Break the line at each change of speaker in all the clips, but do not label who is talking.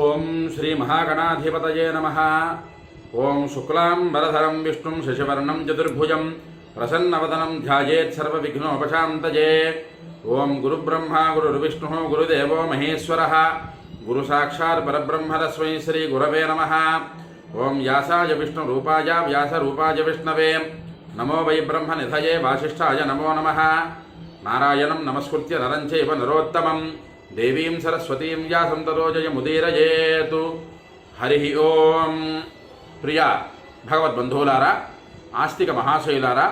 ఓం శ్రీ మహాగణాధిపతయే నమ ఓం శుక్లాంబరధరం విష్ణుం శశివర్ణం చతుర్భుజం ప్రసన్నవదనం ధ్యాయేత్ సర్వవిఘ్నోపశాంతయే ఓం గురుబ్రహ్మ గురుర్విష్ణు గురుదేవో మహేశ్వర గురు సాక్షాత్ పరబ్రహ్మరస్మై శ్రీ గురవే నమ ఓం వ్యాసాయ విష్ణు రూపాయ వ్యాస రూపాయ విష్ణవే నమో వై బ్రహ్మ నిధయే వాసిష్ఠాయ నమో నమ నారాయణం నమస్కృత్య నరంచైవ నరోత్తమం దేవీం సరస్వతీం వ్యాసం తరోజయముదీరయేతు హరి ఓం ప్రియ భగవద్బంధువులారా ఆస్తిక మహాశైలారా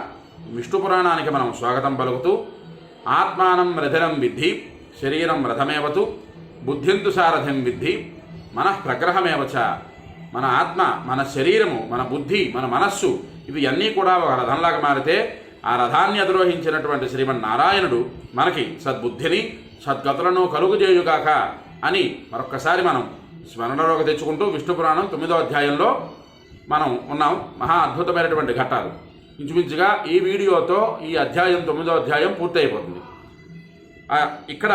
విష్ణు పురాణానికి మనం స్వాగతం పలుకుతూ ఆత్మానం రథిరం విద్ధి శరీరం రథమేవతు బుద్ధింతు సారథిం విద్ధి మనఃప్రగ్రహమేవచ మన ఆత్మ మన శరీరము మన బుద్ధి మన మనస్సు ఇవి అన్నీ కూడా ఒక రథంలాగా మారితే ఆ రథాన్ని అధిరోహించినటువంటి శ్రీమన్నారాయణుడు మనకి సద్బుద్ధిని సద్గతులను కలుగుజేయుగాక అని మరొక్కసారి మనం స్మరణలోకి తెచ్చుకుంటూ విష్ణు పురాణం తొమ్మిదో అధ్యాయంలో మనం ఉన్నాం మహా అద్భుతమైనటువంటి ఘట్టాలు ఇంచుమించుగా ఈ వీడియోతో ఈ అధ్యాయం తొమ్మిదో అధ్యాయం పూర్తయిపోతుంది ఇక్కడ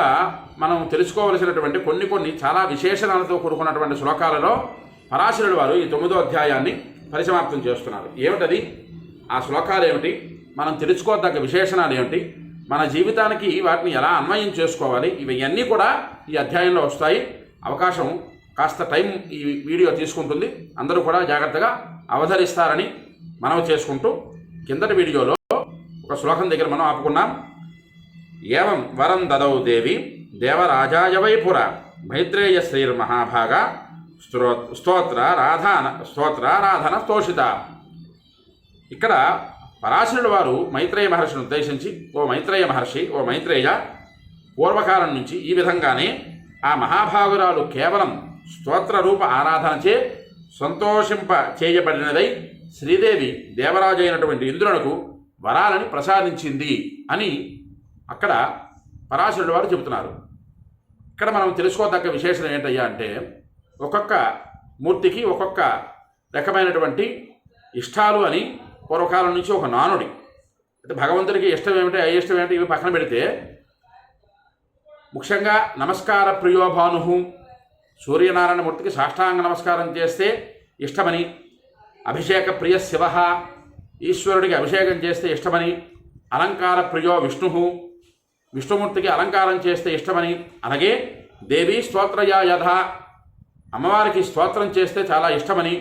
మనం తెలుసుకోవలసినటువంటి కొన్ని కొన్ని చాలా విశేషణాలతో కూడుకున్నటువంటి శ్లోకాలలో పరాశరుడు వారు ఈ తొమ్మిదో అధ్యాయాన్ని పరిసమాప్తం చేస్తున్నారు ఏమిటది ఆ శ్లోకాలు ఏమిటి మనం తెలుసుకోదగ్గ విశేషణాలు ఏమిటి మన జీవితానికి వాటిని ఎలా అన్వయం చేసుకోవాలి ఇవన్నీ కూడా ఈ అధ్యాయంలో వస్తాయి అవకాశం కాస్త టైం ఈ వీడియో తీసుకుంటుంది అందరూ కూడా జాగ్రత్తగా అవధరిస్తారని మనం చేసుకుంటూ కిందటి వీడియోలో ఒక శ్లోకం దగ్గర మనం ఆపుకున్నాం ఏవం వరం దదౌ దేవి దేవరాజాయవై పుర మైత్రేయ శ్రీర్మహాభాగ స్తోత్ర రాధాన స్తోత్ర రాధన స్తోషిత ఇక్కడ పరాశరుడు వారు మైత్రేయ మహర్షిని ఉద్దేశించి ఓ మైత్రేయ మహర్షి ఓ మైత్రేయ పూర్వకాలం నుంచి ఈ విధంగానే ఆ మహాభాగురాలు కేవలం స్తోత్ర రూప ఆరాధనచే సంతోషింప చేయబడినదై శ్రీదేవి దేవరాజు అయినటువంటి ఇంద్రునకు వరాలని ప్రసాదించింది అని అక్కడ పరాశరుడు వారు చెబుతున్నారు ఇక్కడ మనం తెలుసుకోదగ్గ విశేషం ఏంటయ్యా అంటే ఒక్కొక్క మూర్తికి ఒక్కొక్క రకమైనటువంటి ఇష్టాలు అని పూర్వకాలం నుంచి ఒక నానుడి అంటే భగవంతుడికి ఇష్టం ఏమిటి ఇష్టం ఏమిటి ఇవి పక్కన పెడితే ముఖ్యంగా నమస్కార ప్రియోభాను సూర్యనారాయణమూర్తికి సాష్టాంగ నమస్కారం చేస్తే ఇష్టమని అభిషేక ప్రియ శివ ఈశ్వరుడికి అభిషేకం చేస్తే ఇష్టమని అలంకార ప్రియో విష్ణు విష్ణుమూర్తికి అలంకారం చేస్తే ఇష్టమని అలాగే దేవీ స్తోత్రయా యథ అమ్మవారికి స్తోత్రం చేస్తే చాలా ఇష్టమని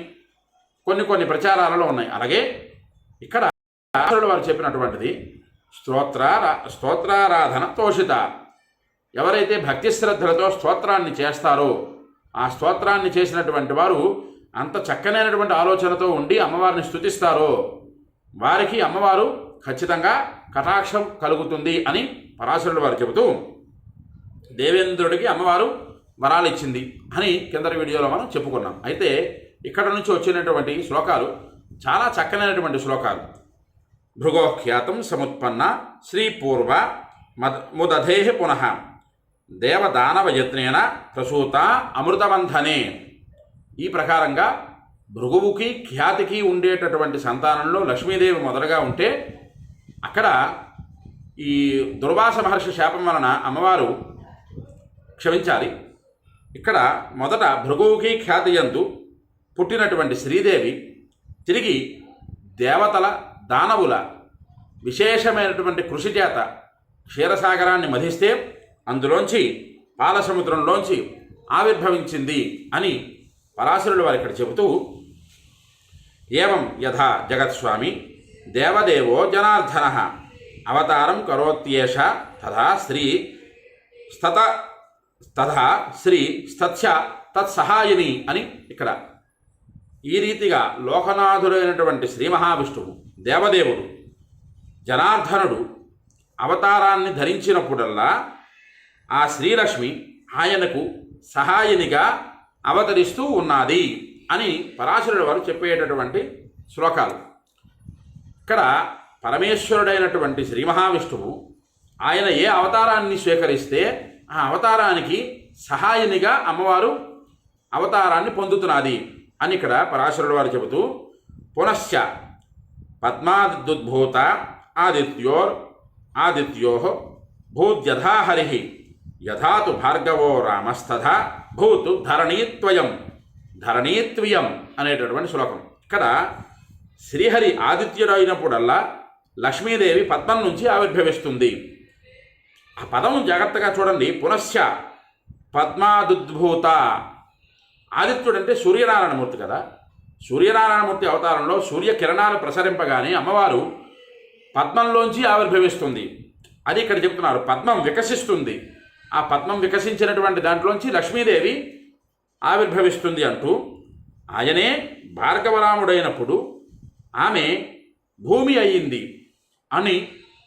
కొన్ని కొన్ని ప్రచారాలలో ఉన్నాయి అలాగే ఇక్కడ వారు చెప్పినటువంటిది స్తోత్రారా స్తోత్రారాధన తోషిత ఎవరైతే భక్తి శ్రద్ధలతో స్తోత్రాన్ని చేస్తారో ఆ స్తోత్రాన్ని చేసినటువంటి వారు అంత చక్కనైనటువంటి ఆలోచనతో ఉండి అమ్మవారిని స్థుతిస్తారో వారికి అమ్మవారు ఖచ్చితంగా కటాక్షం కలుగుతుంది అని పరాశరుడు వారు చెబుతూ దేవేంద్రుడికి అమ్మవారు వరాలు ఇచ్చింది అని కింద వీడియోలో మనం చెప్పుకున్నాం అయితే ఇక్కడ నుంచి వచ్చినటువంటి శ్లోకాలు చాలా చక్కనైనటువంటి శ్లోకాలు భృగోఖ్యాతం సముత్పన్న శ్రీపూర్వ మద్ ముదధే పునః దేవదానవ యత్నేన ప్రసూత అమృతబంధనే ఈ ప్రకారంగా భృగువుకి ఖ్యాతికి ఉండేటటువంటి సంతానంలో లక్ష్మీదేవి మొదలుగా ఉంటే అక్కడ ఈ దుర్వాస మహర్షి శాపం వలన అమ్మవారు క్షమించాలి ఇక్కడ మొదట భృగువుకి ఖ్యాతి ఎందు పుట్టినటువంటి శ్రీదేవి తిరిగి దేవతల దానవుల విశేషమైనటువంటి కృషి చేత క్షీరసాగరాన్ని మధిస్తే అందులోంచి పాలసముద్రంలోంచి ఆవిర్భవించింది అని పరాశరుడు వారు ఇక్కడ చెబుతూ ఏవం యథా జగత్స్వామి దేవదేవో జనార్దన అవతారం కరోత్యేష తథా శ్రీ స్తత తథా శ్రీ స్థత్స తత్సహాయని అని ఇక్కడ ఈ రీతిగా లోకనాథుడైనటువంటి శ్రీ మహావిష్ణువు దేవదేవుడు జనార్దనుడు అవతారాన్ని ధరించినప్పుడల్లా ఆ శ్రీలక్ష్మి ఆయనకు సహాయనిగా అవతరిస్తూ ఉన్నది అని పరాశరుడు వారు చెప్పేటటువంటి శ్లోకాలు ఇక్కడ పరమేశ్వరుడైనటువంటి శ్రీ మహావిష్ణువు ఆయన ఏ అవతారాన్ని స్వీకరిస్తే ఆ అవతారానికి సహాయనిగా అమ్మవారు అవతారాన్ని పొందుతున్నది అని ఇక్కడ పరాశరుడు వారు చెబుతూ పునశ్చ పద్మాదుద్భూత ఆదిత్యోర్ ఆదిత్యో భూద్యథాహరి యథాతు భార్గవో రామస్తథ భూతు ధరణీత్వయం ధరణీత్వయం అనేటటువంటి శ్లోకం ఇక్కడ శ్రీహరి ఆదిత్యుడు అయినప్పుడల్లా లక్ష్మీదేవి పద్మం నుంచి ఆవిర్భవిస్తుంది ఆ పదం జాగ్రత్తగా చూడండి పునశ్చ పద్మాదుద్భూత ఆదిత్యుడు అంటే సూర్యనారాయణమూర్తి కదా సూర్యనారాయణమూర్తి అవతారంలో సూర్య కిరణాలు ప్రసరింపగానే అమ్మవారు పద్మంలోంచి ఆవిర్భవిస్తుంది అది ఇక్కడ చెప్తున్నారు పద్మం వికసిస్తుంది ఆ పద్మం వికసించినటువంటి దాంట్లోంచి లక్ష్మీదేవి ఆవిర్భవిస్తుంది అంటూ ఆయనే భార్గవరాముడైనప్పుడు ఆమె భూమి అయ్యింది అని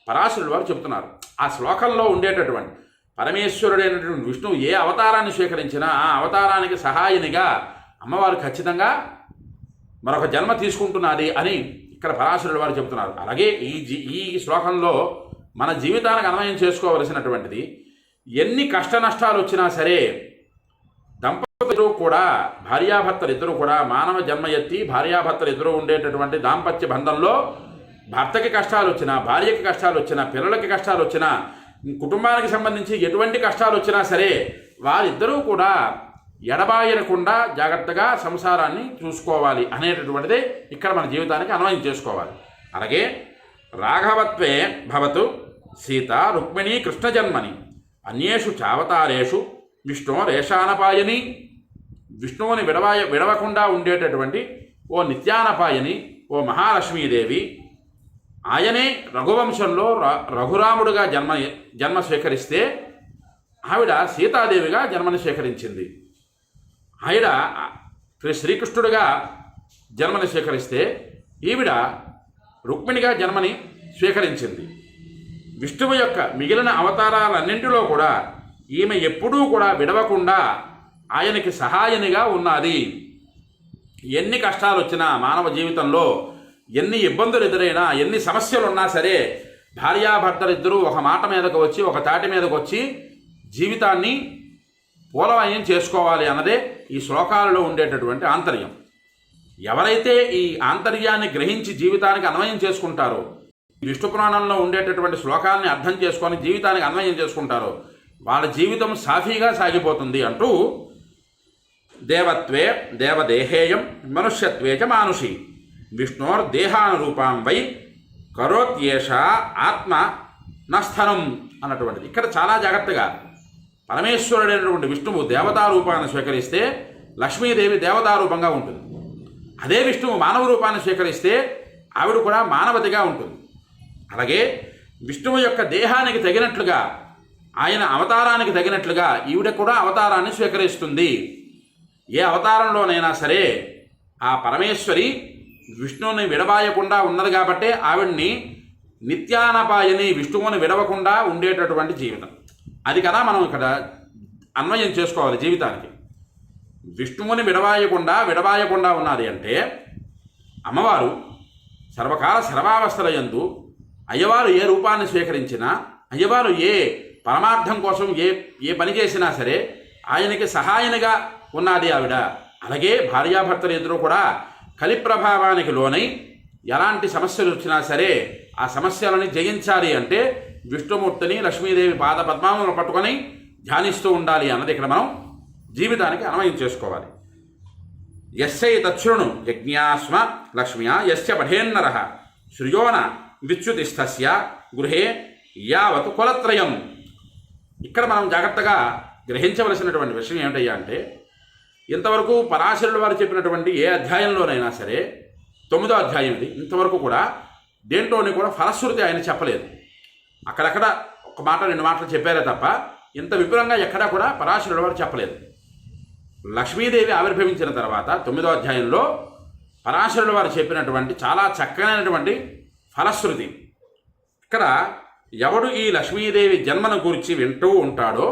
పరాశరుడు వారు చెప్తున్నారు ఆ శ్లోకంలో ఉండేటటువంటి పరమేశ్వరుడైనటువంటి విష్ణువు ఏ అవతారాన్ని స్వీకరించినా ఆ అవతారానికి సహాయనిగా అమ్మవారు ఖచ్చితంగా మరొక జన్మ తీసుకుంటున్నది అని ఇక్కడ పరాశరుడు వారు చెబుతున్నారు అలాగే ఈ జీ ఈ శ్లోకంలో మన జీవితానికి అన్వయం చేసుకోవలసినటువంటిది ఎన్ని కష్ట నష్టాలు వచ్చినా సరే దంపతులు కూడా భార్యాభర్తలు ఇద్దరు కూడా మానవ జన్మ ఎత్తి భార్యాభర్తలు ఇద్దరు ఉండేటటువంటి దాంపత్య బంధంలో భర్తకి కష్టాలు వచ్చినా భార్యకి కష్టాలు వచ్చినా పిల్లలకి కష్టాలు వచ్చినా కుటుంబానికి సంబంధించి ఎటువంటి కష్టాలు వచ్చినా సరే వారిద్దరూ కూడా ఎడబాయనకుండా జాగ్రత్తగా సంసారాన్ని చూసుకోవాలి అనేటటువంటిది ఇక్కడ మన జీవితానికి అన్వయం చేసుకోవాలి అలాగే రాఘవత్వే భవతు సీత రుక్మిణి కృష్ణజన్మని అన్యేషు చావతారేషు విష్ణు రేషానపాయని విష్ణువుని విడవాయ విడవకుండా ఉండేటటువంటి ఓ నిత్యానపాయని ఓ మహాలక్ష్మీదేవి ఆయనే రఘువంశంలో రఘురాముడుగా జన్మ జన్మ స్వీకరిస్తే ఆవిడ సీతాదేవిగా జన్మని స్వీకరించింది ఆవిడ శ్రీ శ్రీకృష్ణుడిగా జన్మని స్వీకరిస్తే ఈవిడ రుక్మిణిగా జన్మని స్వీకరించింది విష్ణువు యొక్క మిగిలిన అవతారాలన్నింటిలో కూడా ఈమె ఎప్పుడూ కూడా విడవకుండా ఆయనకి సహాయనిగా ఉన్నది ఎన్ని కష్టాలు వచ్చినా మానవ జీవితంలో ఎన్ని ఇబ్బందులు ఎదురైనా ఎన్ని సమస్యలు ఉన్నా సరే భార్యాభర్తలిద్దరూ ఒక మాట మీదకు వచ్చి ఒక తాటి మీదకు వచ్చి జీవితాన్ని పూలవాయం చేసుకోవాలి అన్నదే ఈ శ్లోకాలలో ఉండేటటువంటి ఆంతర్యం ఎవరైతే ఈ ఆంతర్యాన్ని గ్రహించి జీవితానికి అన్వయం చేసుకుంటారో విష్ణు పురాణంలో ఉండేటటువంటి శ్లోకాలని అర్థం చేసుకొని జీవితానికి అన్వయం చేసుకుంటారో వాళ్ళ జీవితం సాఫీగా సాగిపోతుంది అంటూ దేవత్వే దేవదేహేయం మనుష్యత్వే చ మానుషి దేహానురూపాం వై కరోత్యేష ఆత్మ నస్థనం అన్నటువంటిది ఇక్కడ చాలా జాగ్రత్తగా పరమేశ్వరుడైనటువంటి విష్ణువు దేవతారూపాన్ని స్వీకరిస్తే లక్ష్మీదేవి దేవతారూపంగా ఉంటుంది అదే విష్ణువు మానవ రూపాన్ని స్వీకరిస్తే ఆవిడ కూడా మానవతిగా ఉంటుంది అలాగే విష్ణువు యొక్క దేహానికి తగినట్లుగా ఆయన అవతారానికి తగినట్లుగా ఈవిడ కూడా అవతారాన్ని స్వీకరిస్తుంది ఏ అవతారంలోనైనా సరే ఆ పరమేశ్వరి విష్ణువుని విడవాయకుండా ఉన్నది కాబట్టి ఆవిడ్ని నిత్యానపాయని విష్ణువుని విడవకుండా ఉండేటటువంటి జీవితం అది కదా మనం ఇక్కడ అన్వయం చేసుకోవాలి జీవితానికి విష్ణువుని విడవాయకుండా విడవాయకుండా ఉన్నది అంటే అమ్మవారు సర్వకాల సర్వావస్థల ఎందు అయ్యవారు ఏ రూపాన్ని స్వీకరించినా అయ్యవారు ఏ పరమార్థం కోసం ఏ ఏ పని చేసినా సరే ఆయనకి సహాయనిగా ఉన్నది ఆవిడ అలాగే భార్యాభర్తలు ఎదురు కూడా కలి ప్రభావానికి లోనై ఎలాంటి సమస్యలు వచ్చినా సరే ఆ సమస్యలని జయించాలి అంటే విష్ణుమూర్తిని లక్ష్మీదేవి పాద పద్మాములను పట్టుకొని ధ్యానిస్తూ ఉండాలి అన్నది ఇక్కడ మనం జీవితానికి అన్వయం చేసుకోవాలి ఎస్సై తచ్చును యజ్ఞాస్మ లక్ష్మ్యా ఎస్య పఠేన్నర సృయోన విచ్యుతిస్థస్య గృహే యావత్ కులత్రయం ఇక్కడ మనం జాగ్రత్తగా గ్రహించవలసినటువంటి విషయం ఏమిటయ్యా అంటే ఇంతవరకు పరాశరుడు వారు చెప్పినటువంటి ఏ అధ్యాయంలోనైనా సరే తొమ్మిదో అధ్యాయం ఇది ఇంతవరకు కూడా దేంట్లోని కూడా ఫలశ్రుతి ఆయన చెప్పలేదు అక్కడక్కడ ఒక మాట రెండు మాటలు చెప్పారే తప్ప ఇంత విపులంగా ఎక్కడా కూడా పరాశరుడు వారు చెప్పలేదు లక్ష్మీదేవి ఆవిర్భవించిన తర్వాత తొమ్మిదో అధ్యాయంలో పరాశరుడు వారు చెప్పినటువంటి చాలా చక్కనైనటువంటి ఫలశ్రుతి ఇక్కడ ఎవడు ఈ లక్ష్మీదేవి జన్మను గురించి వింటూ ఉంటాడో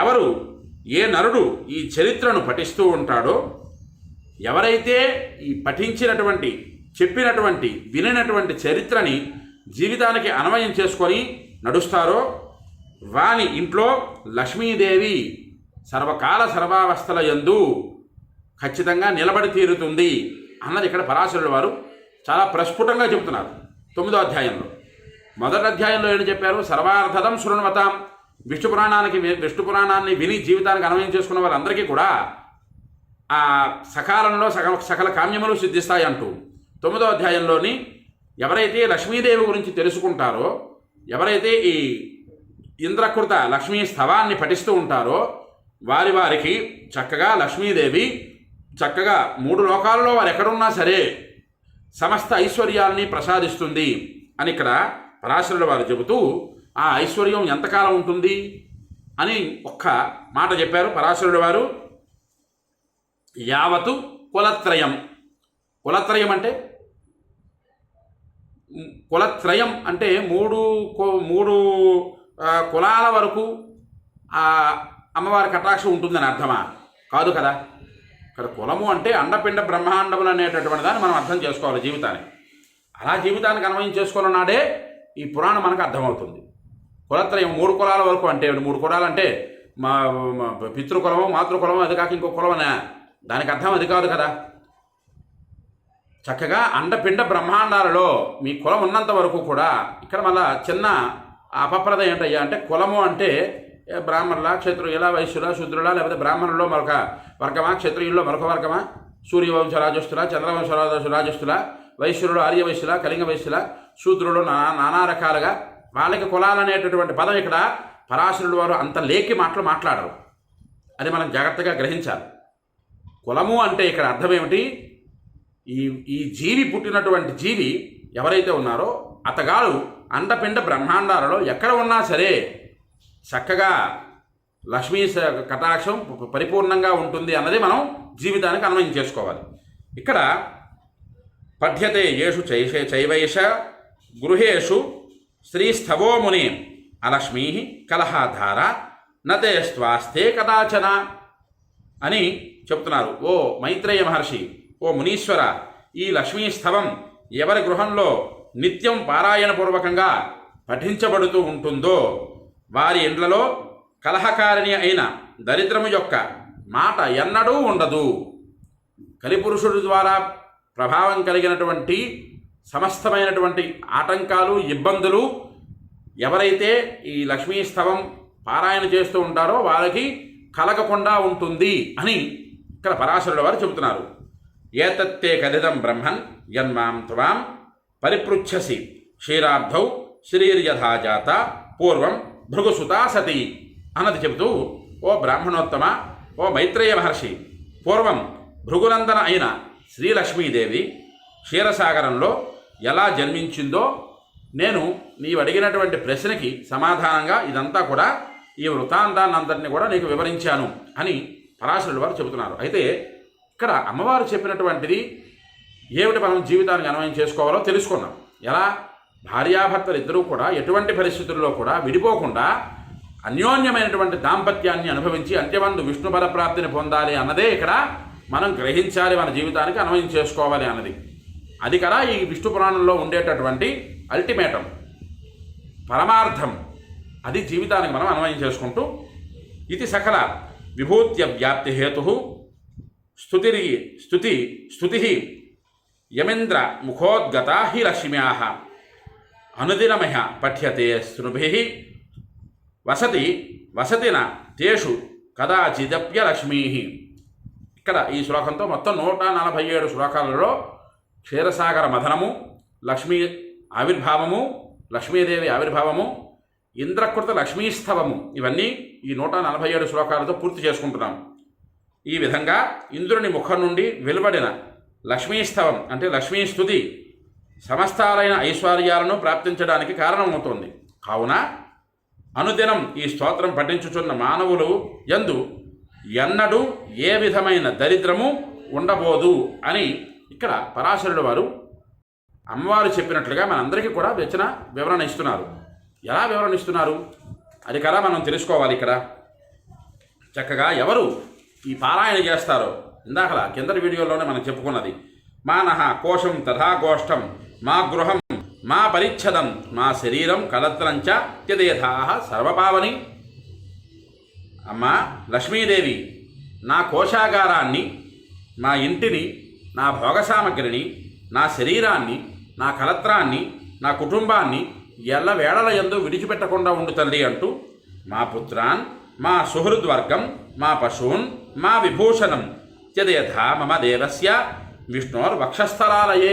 ఎవరు ఏ నరుడు ఈ చరిత్రను పఠిస్తూ ఉంటాడో ఎవరైతే ఈ పఠించినటువంటి చెప్పినటువంటి వినినటువంటి చరిత్రని జీవితానికి అన్వయం చేసుకొని నడుస్తారో వాని ఇంట్లో లక్ష్మీదేవి సర్వకాల సర్వావస్థల యందు ఖచ్చితంగా నిలబడి తీరుతుంది అన్నది ఇక్కడ పరాశరుడు వారు చాలా ప్రస్ఫుటంగా చెబుతున్నారు తొమ్మిదో అధ్యాయంలో మొదటి అధ్యాయంలో ఏం చెప్పారు సర్వార్థదం శృణవతాం విష్ణు పురాణానికి విష్ణు పురాణాన్ని విని జీవితానికి అన్వయం చేసుకున్న వారందరికీ కూడా ఆ సకాలంలో సకల సకల కామ్యములు సిద్ధిస్తాయి అంటూ తొమ్మిదో అధ్యాయంలోని ఎవరైతే లక్ష్మీదేవి గురించి తెలుసుకుంటారో ఎవరైతే ఈ ఇంద్రకృత లక్ష్మీ స్థవాన్ని పఠిస్తూ ఉంటారో వారి వారికి చక్కగా లక్ష్మీదేవి చక్కగా మూడు లోకాల్లో వారు ఎక్కడున్నా సరే సమస్త ఐశ్వర్యాల్ని ప్రసాదిస్తుంది అని ఇక్కడ పరాశరుడు వారు చెబుతూ ఆ ఐశ్వర్యం ఎంతకాలం ఉంటుంది అని ఒక్క మాట చెప్పారు పరాశరుడు వారు యావతు కులత్రయం కులత్రయం అంటే కులత్రయం అంటే మూడు మూడు కులాల వరకు ఆ అమ్మవారి కటాక్షం ఉంటుందని అర్థమా కాదు కదా ఇక్కడ కులము అంటే అండపిండ బ్రహ్మాండములు అనేటటువంటి దాన్ని మనం అర్థం చేసుకోవాలి జీవితాన్ని అలా జీవితానికి అన్వయం చేసుకోవాలన్నాడే ఈ పురాణం మనకు అర్థమవుతుంది కులత్రయం మూడు కులాల వరకు అంటే మూడు కులాలు అంటే మా పితృకులము మాతృకులము అది కాక ఇంకో కులమనా దానికి అర్థం అది కాదు కదా చక్కగా అండపిండ బ్రహ్మాండాలలో మీ కులం ఉన్నంత వరకు కూడా ఇక్కడ మళ్ళా చిన్న అపప్రదం ఏంటయ్యా అంటే కులము అంటే బ్రాహ్మణుల క్షత్రుయుల వైశ్యుల శుద్రుల లేకపోతే బ్రాహ్మణుల్లో మరొక వర్గమా క్షత్రియుల్లో మరొక వర్గమా సూర్యవంశ రాజస్థుల చంద్రవంశ రాజస్థుల వైశ్యులు ఆర్యవైశ్యుల కలింగ వైశ్యుల శూద్రులు నానా రకాలుగా వాళ్ళకి కులాలు అనేటటువంటి పదం ఇక్కడ పరాశరుడు వారు అంత లేకి మాటలు మాట్లాడరు అది మనం జాగ్రత్తగా గ్రహించాలి కులము అంటే ఇక్కడ అర్థం ఏమిటి ఈ ఈ జీవి పుట్టినటువంటి జీవి ఎవరైతే ఉన్నారో అతగాడు అండపిండ బ్రహ్మాండాలలో ఎక్కడ ఉన్నా సరే చక్కగా లక్ష్మీ కటాక్షం పరిపూర్ణంగా ఉంటుంది అన్నది మనం జీవితానికి అన్వయం చేసుకోవాలి ఇక్కడ పఠ్యతే యేషు చైష చైవైష గృహేషు శ్రీస్థవో ముని అలక్ష్మీ కలహాధార నతే స్వాస్థే కదాచన అని చెప్తున్నారు ఓ మైత్రేయ మహర్షి ఓ మునీశ్వర ఈ లక్ష్మీ స్థవం ఎవరి గృహంలో నిత్యం పారాయణపూర్వకంగా పఠించబడుతూ ఉంటుందో వారి ఇండ్లలో కలహకారిణి అయిన దరిద్రము యొక్క మాట ఎన్నడూ ఉండదు కలిపురుషుడి ద్వారా ప్రభావం కలిగినటువంటి సమస్తమైనటువంటి ఆటంకాలు ఇబ్బందులు ఎవరైతే ఈ లక్ష్మీ స్తవం పారాయణ చేస్తూ ఉంటారో వారికి కలగకుండా ఉంటుంది అని ఇక్కడ పరాశరుడు వారు చెబుతున్నారు ఏతత్తే కథితం బ్రహ్మన్ యన్మాం త్వాం పరిపృచ్ఛసి క్షీరార్థౌ శ్రీర్యథాజాత పూర్వం భృగుసుతా సతి అన్నది చెబుతూ ఓ బ్రాహ్మణోత్తమ ఓ మైత్రేయ మహర్షి పూర్వం భృగునందన అయిన శ్రీలక్ష్మీదేవి క్షీరసాగరంలో ఎలా జన్మించిందో నేను నీవు అడిగినటువంటి ప్రశ్నకి సమాధానంగా ఇదంతా కూడా ఈ వృత్తాంతాన్ని అందరినీ కూడా నీకు వివరించాను అని పరాశరుడు వారు చెబుతున్నారు అయితే ఇక్కడ అమ్మవారు చెప్పినటువంటిది ఏమిటి మనం జీవితానికి అన్వయం చేసుకోవాలో తెలుసుకున్నాం ఎలా భార్యాభర్తలు ఇద్దరూ కూడా ఎటువంటి పరిస్థితుల్లో కూడా విడిపోకుండా అన్యోన్యమైనటువంటి దాంపత్యాన్ని అనుభవించి అంత్యమందు విష్ణు బలప్రాప్తిని పొందాలి అన్నదే ఇక్కడ మనం గ్రహించాలి మన జీవితానికి అన్వయం చేసుకోవాలి అన్నది అది కదా ఈ విష్ణు పురాణంలో ఉండేటటువంటి అల్టిమేటం పరమార్థం అది జీవితానికి మనం అన్వయం చేసుకుంటూ ఇది సకల విభూత్య వ్యాప్తి హేతు స్థుతి స్థుతి స్థుతి యమింద్ర ముఖోద్గతా హి లక్ష్మ్యా అనుదినమయ పఠ్యతే శృభి వసతి వసతిన తేషు కదాచిదప్యలక్ష్మీ ఇక్కడ ఈ శ్లోకంతో మొత్తం నూట నలభై ఏడు శ్లోకాలలో క్షీరసాగర మథనము లక్ష్మీ ఆవిర్భావము లక్ష్మీదేవి ఆవిర్భావము ఇంద్రకృత లక్ష్మీస్తవము ఇవన్నీ ఈ నూట నలభై ఏడు శ్లోకాలతో పూర్తి చేసుకుంటున్నాం ఈ విధంగా ఇంద్రుని ముఖం నుండి వెలువడిన లక్ష్మీస్తవం అంటే లక్ష్మీ సమస్తాలైన ఐశ్వర్యాలను ప్రాప్తించడానికి కారణమవుతోంది కావున అనుదినం ఈ స్తోత్రం పఠించుచున్న మానవులు ఎందు ఎన్నడూ ఏ విధమైన దరిద్రము ఉండబోదు అని ఇక్కడ పరాశరుడు వారు అమ్మవారు చెప్పినట్లుగా మనందరికీ కూడా వచన వివరణ ఇస్తున్నారు ఎలా వివరణ ఇస్తున్నారు అది కదా మనం తెలుసుకోవాలి ఇక్కడ చక్కగా ఎవరు ఈ పారాయణ చేస్తారో ఇందాకలా కిందటి వీడియోలోనే మనం చెప్పుకున్నది మా నహ కోశం తథాగోష్టం మా గృహం మా పరిచ్ఛదం మా శరీరం కలత్రంచ త్యదేధా సర్వపావని అమ్మ లక్ష్మీదేవి నా కోశాగారాన్ని మా ఇంటిని నా భోగ సామగ్రిని నా శరీరాన్ని నా కలత్రాన్ని నా కుటుంబాన్ని ఎల్ల వేళల ఎందు విడిచిపెట్టకుండా ఉండు తల్లి అంటూ మా పుత్రాన్ మా సుహృద్వర్గం మా పశూన్ మా విభూషణం త్యదేథా మమ దేవస్య విష్ణోర్ వక్షస్థలాలయే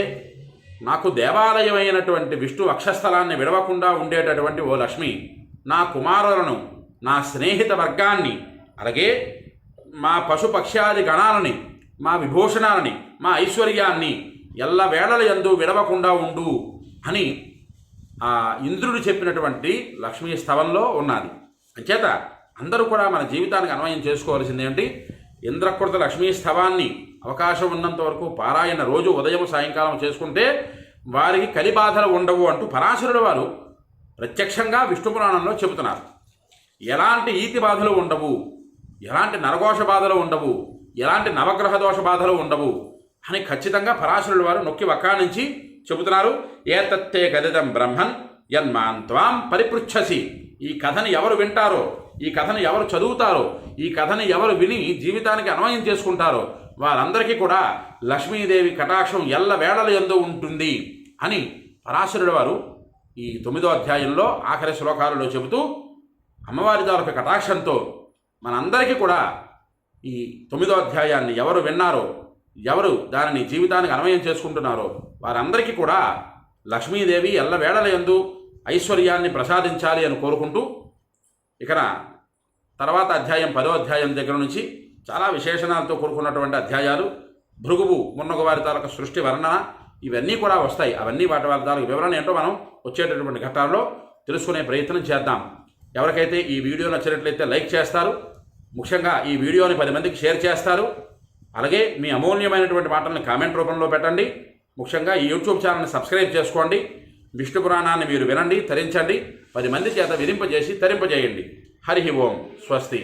నాకు దేవాలయమైనటువంటి విష్ణు వక్షస్థలాన్ని విడవకుండా ఉండేటటువంటి ఓ లక్ష్మి నా కుమారులను నా స్నేహిత వర్గాన్ని అలాగే మా పశుపక్ష్యాది గణాలని మా విభూషణాలని మా ఐశ్వర్యాన్ని ఎల్లవేళల ఎందు విడవకుండా ఉండు అని ఆ ఇంద్రుడు చెప్పినటువంటి లక్ష్మీ స్థవంలో ఉన్నది అంచేత అందరూ కూడా మన జీవితానికి అన్వయం చేసుకోవాల్సింది ఏంటి ఇంద్రకృత లక్ష్మీ స్థవాన్ని అవకాశం ఉన్నంత వరకు పారాయణ రోజు ఉదయం సాయంకాలం చేసుకుంటే వారికి కలిబాధలు ఉండవు అంటూ పరాశరుడు వారు ప్రత్యక్షంగా విష్ణు పురాణంలో చెబుతున్నారు ఎలాంటి ఈతి బాధలు ఉండవు ఎలాంటి నరఘోష బాధలు ఉండవు ఎలాంటి నవగ్రహ దోష బాధలు ఉండవు అని ఖచ్చితంగా పరాశరుల వారు నొక్కి నుంచి చెబుతున్నారు ఏ తత్తే గదితం బ్రహ్మన్ యన్మాన్ త్వాం పరిపృచ్ఛసి ఈ కథను ఎవరు వింటారో ఈ కథను ఎవరు చదువుతారో ఈ కథను ఎవరు విని జీవితానికి అన్వయం చేసుకుంటారో వారందరికీ కూడా లక్ష్మీదేవి కటాక్షం ఎల్ల వేళలు ఎందు ఉంటుంది అని పరాశరుడు వారు ఈ తొమ్మిదో అధ్యాయంలో ఆఖరి శ్లోకాలలో చెబుతూ అమ్మవారి దారొక కటాక్షంతో మనందరికీ కూడా ఈ తొమ్మిదో అధ్యాయాన్ని ఎవరు విన్నారో ఎవరు దానిని జీవితానికి అన్వయం చేసుకుంటున్నారో వారందరికీ కూడా లక్ష్మీదేవి ఎల్లవేళలయందు ఐశ్వర్యాన్ని ప్రసాదించాలి అని కోరుకుంటూ ఇక్కడ తర్వాత అధ్యాయం పదో అధ్యాయం దగ్గర నుంచి చాలా విశేషణాలతో కూడుకున్నటువంటి అధ్యాయాలు భృగువు మున్నగవారి తాలూకు సృష్టి వర్ణన ఇవన్నీ కూడా వస్తాయి అవన్నీ వాటి వారి తాలూకు వివరణ ఏంటో మనం వచ్చేటటువంటి ఘట్టాల్లో తెలుసుకునే ప్రయత్నం చేద్దాం ఎవరికైతే ఈ వీడియో నచ్చినట్లయితే లైక్ చేస్తారు ముఖ్యంగా ఈ వీడియోని పది మందికి షేర్ చేస్తారు అలాగే మీ అమూల్యమైనటువంటి మాటలను కామెంట్ రూపంలో పెట్టండి ముఖ్యంగా ఈ యూట్యూబ్ ఛానల్ని సబ్స్క్రైబ్ చేసుకోండి విష్ణు పురాణాన్ని మీరు వినండి తరించండి పది మంది చేత విధింపజేసి తరింపజేయండి హరి ఓం స్వస్తి